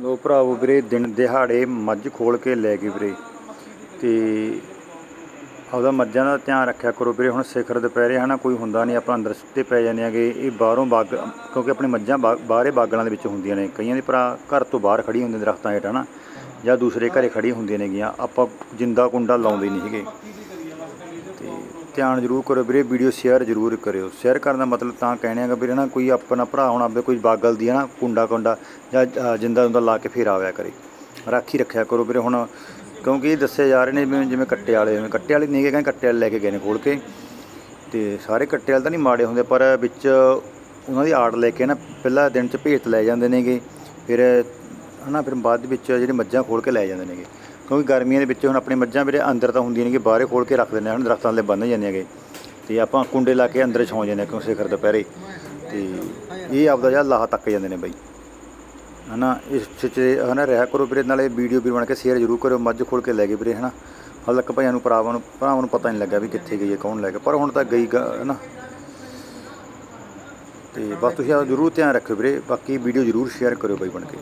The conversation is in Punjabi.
ਲੋ ਭਰਾਵੋ ਵੀਰੇ, ਦਿਨ ਦਿਹਾੜੇ ਮੱਝ ਖੋਲ ਕੇ ਲੈ ਗਏ ਵੀਰੇ। ਤੇ ਆਪਦਾ ਮੱਝਾਂ ਦਾ ਧਿਆਨ ਰੱਖਿਆ ਕਰੋ ਵੀਰੇ, ਹੁਣ ਸਿਖਰ ਦੁਪਹਿਰੇ ਹਨਾ ਕੋਈ ਹੁੰਦਾ ਨਹੀਂ, ਆਪਾਂ ਅੰਦਰ ਸੁੱਤੇ ਪੈ ਜਾਂਦੇ ਆਗੇ ਇਹ ਬਾਹਰੋਂ ਬਾਗ, ਕਿਉਂਕਿ ਆਪਣੇ ਮੱਝਾਂ ਬਾ- ਬਾਹਰੇ ਬਾਗਲਾਂ ਦੇ ਵਿੱਚ ਹੁੰਦੀਆਂ ਨੇ। ਕਈਆਂ ਦੇ ਭਰਾ ਘਰ ਤੋਂ ਬਾਹਰ ਖੜੀ ਹੁੰਦੀਆਂ ਦਰਖਤਾਂ ਹੇਠ ਹਨਾ ਜਾਂ ਦੂਸਰੇ ਘਰੇ ਖੜੀ ਹੁੰਦੀਆਂ ਨੇਗੀਆਂ। ਆਪਾਂ ਜਿੰਦਾ ਕੁੰਡਾ ਲਾਉਂਦੇ ਨਹੀਂ ਹੈਗੇ। ਤੇ ਧਿਆਨ ਜ਼ਰੂਰ ਕਰੋ ਵੀਰੇ ਵੀਡੀਓ ਸ਼ੇਅਰ ਜ਼ਰੂਰ ਕਰਿਓ। ਸ਼ੇਅਰ ਕਰਨ ਦਾ ਮਤਲਬ ਤਾਂ ਕਹਿਣੇ ਆਗਾ ਵੀਰੇ ਨਾ ਕੋਈ ਆਪਣਾ ਭਰਾ ਹੁਣ ਆਪਦੇ ਕੋਈ ਬਾਗਲ ਦੀ ਹੈ ਨਾ, ਕੁੰਡਾ ਕੁੰਡਾ ਜਾਂ ਜਿੰਦਾ ਹੁੰਦਾ ਲਾ ਕੇ ਫੇਰ ਆਵਿਆ ਕਰੇ। ਰਾਖੀ ਰੱਖਿਆ ਕਰੋ ਵੀਰੇ ਹੁਣ, ਕਿਉਂਕਿ ਇਹ ਦੱਸੇ ਜਾ ਰਹੇ ਨੇ ਵੀ ਜਿਵੇਂ ਕੱਟੇ ਵਾਲੇ, ਜਿਵੇਂ ਕੱਟੇ ਵਾਲੇ ਨਹੀਂ ਗਏ ਕਹਿੰਦੇ ਕੱਟੇ ਵਾਲੇ ਲੈ ਕੇ ਗਏ ਨੇ ਖੋਲ ਕੇ। ਤੇ ਸਾਰੇ ਕੱਟੇ ਵਾਲੇ ਤਾਂ ਨਹੀਂ ਮਾੜੇ ਹੁੰਦੇ, ਪਰ ਵਿੱਚ ਉਹਨਾਂ ਦੀ ਆੜ ਲੈ ਕੇ ਨਾ ਪਹਿਲਾ ਦਿਨ ਚ ਭੇਤ ਲੈ ਜਾਂਦੇ ਨੇਗੇ, ਫਿਰ ਹਨਾ, ਫਿਰ ਬਾਅਦ ਵਿੱਚ ਜਿਹੜੇ ਮੱਝਾਂ ਖੋਲ ਕੇ ਲੈ ਜਾਂਦੇ ਨੇਗੇ। ਕਿਉਂਕਿ ਗਰਮੀਆਂ ਦੇ ਵਿੱਚ ਹੁਣ ਆਪਣੀ ਮੱਝਾਂ ਵੀਰੇ ਅੰਦਰ ਤਾਂ ਹੁੰਦੀਆਂ ਨੇ ਨੇਗੇ ਬਾਹਰੇ ਖੋਲ ਕੇ ਰੱਖ ਦਿੰਦੇ ਹਨ ਦਰਖਤਾਂ ਦੇ ਬੰਨ ਜਾਂਦੇ ਹੈਗੇ ਤੇ ਆਪਾਂ ਕੁੰਡੇ ਲਾ ਕੇ ਅੰਦਰ ਛਾਉਂ ਜਾਂਦੇ ਹਾਂ ਕਿਉਂ ਸਿਖਰ ਦੁਪਹਿਰੇ। ਤੇ ਇਹ ਆਪਦਾ ਜਿਹੜਾ ਲਾਹਾ ਤੱਕ ਜਾਂਦੇ ਨੇ ਬਾਈ। ਹਨਾ ਇਸ ਵਿੱਚ ਹਨਾ ਰਿਹਾ ਕਰੋ ਵੀਰੇ ਨਾਲੇ ਵੀਡੀਓ ਵੀ ਬਣ ਕੇ ਸ਼ੇਅਰ ਜ਼ਰੂਰ ਕਰਿਓ ਮੱਝ ਖੋਲ ਕੇ ਲੈ ਗਏ ਵੀਰੇ ਹਨਾ। ਹਾਲੇ ਤੱਕ ਭਾਈਆਂ ਨੂੰ ਭਰਾਵਾਂ ਨੂੰ ਭਰਾਵਾਂ ਨੂੰ ਪਤਾ ਨਹੀਂ ਲੱਗਾ ਵੀ ਕਿੱਥੇ ਗਈ ਹੈ ਕੌਣ ਲੈ ਗਿਆ ਪਰ ਹੁਣ ਤਾਂ ਗਈ ਗਾ, ਹਨਾ। ਤੇ ਬਸ ਤੁਸੀਂ ਆ ਜ਼ਰੂਰ ਧਿਆਨ ਰੱਖਿਓ ਵੀਰੇ ਬਾਕੀ ਵੀਡੀਓ ਜ਼ਰੂਰ ਸ਼ੇਅਰ ਕਰਿਓ ਬਾਈ ਬਣ ਕੇ।